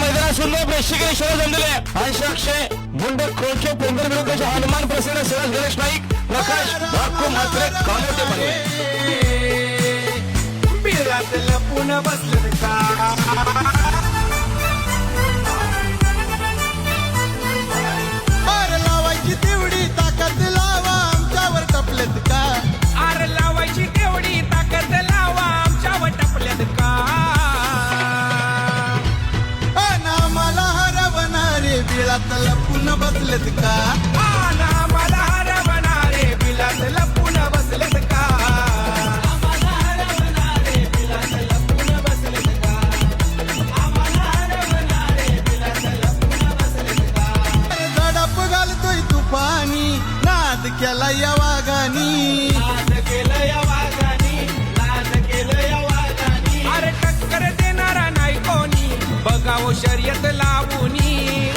मैदानात सुंदर प्रेक्षकीय शो जमलेले अंश अक्षय मुंड खोलचे पोंगर विरुद्धचे हनुमान प्रसन्न सिराज गणेश नाईक प्रकाश भाकू मात्र कामोटे पनवे बिरात लपून बसलं का बिळात लपून बसलेत का? आना मला हरवणारे बिलात लपून बसलेत का? झडप घालतोय तुफानी नाद केला या वाघानी. नाद केलं या वाघानी नाद केलं या वाघानी. अरे टक्कर देणारा नाही कोणी बघावं शर्यत लावूनी.